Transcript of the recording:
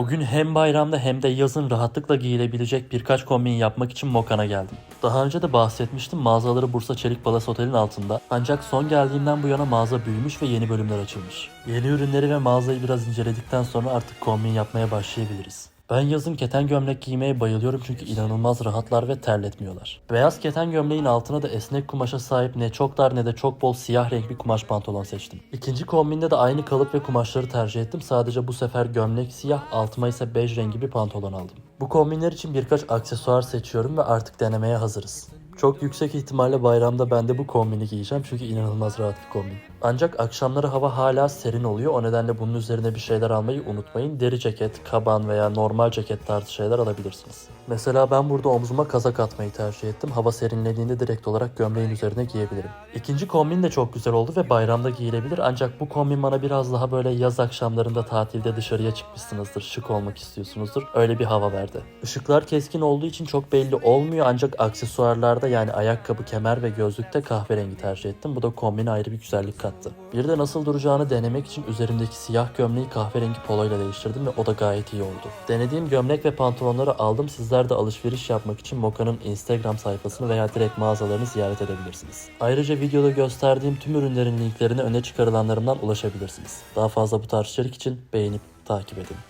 Bugün hem bayramda hem de yazın rahatlıkla giyilebilecek birkaç kombin yapmak için Mokan'a geldim. Daha önce de bahsetmiştim mağazaları Bursa Çelik Balas Otel'in altında. Ancak son geldiğimden bu yana mağaza büyümüş ve yeni bölümler açılmış. Yeni ürünleri ve mağazayı biraz inceledikten sonra artık kombin yapmaya başlayabiliriz. Ben yazın keten gömlek giymeye bayılıyorum çünkü inanılmaz rahatlar ve terletmiyorlar. Beyaz keten gömleğin altına da esnek kumaşa sahip ne çok dar ne de çok bol siyah renk bir kumaş pantolon seçtim. İkinci kombinde de aynı kalıp ve kumaşları tercih ettim. Sadece bu sefer gömlek siyah, altıma ise bej rengi bir pantolon aldım. Bu kombinler için birkaç aksesuar seçiyorum ve artık denemeye hazırız. Çok yüksek ihtimalle bayramda ben de bu kombini giyeceğim çünkü inanılmaz rahat bir kombin. Ancak akşamları hava hala serin oluyor. O nedenle bunun üzerine bir şeyler almayı unutmayın. Deri ceket, kaban veya normal ceket tarzı şeyler alabilirsiniz. Mesela ben burada omzuma kazak atmayı tercih ettim. Hava serinlediğinde direkt olarak gömleğin üzerine giyebilirim. İkinci kombin de çok güzel oldu ve bayramda giyilebilir. Ancak bu kombin bana biraz daha böyle yaz akşamlarında tatilde dışarıya çıkmışsınızdır, şık olmak istiyorsunuzdur. Öyle bir hava verdi. Işıklar keskin olduğu için çok belli olmuyor ancak aksesuarlarda yani ayakkabı, kemer ve gözlükte kahverengi tercih ettim. Bu da kombine ayrı bir güzellik kattı. Bir de nasıl duracağını denemek için üzerimdeki siyah gömleği kahverengi poloyla değiştirdim ve o da gayet iyi oldu. Denediğim gömlek ve pantolonları aldım. Sizler de alışveriş yapmak için Moka'nın Instagram sayfasını veya direkt mağazalarını ziyaret edebilirsiniz. Ayrıca videoda gösterdiğim tüm ürünlerin linklerine öne çıkarılanlarımdan ulaşabilirsiniz. Daha fazla bu tarz içerik için beğenip takip edin.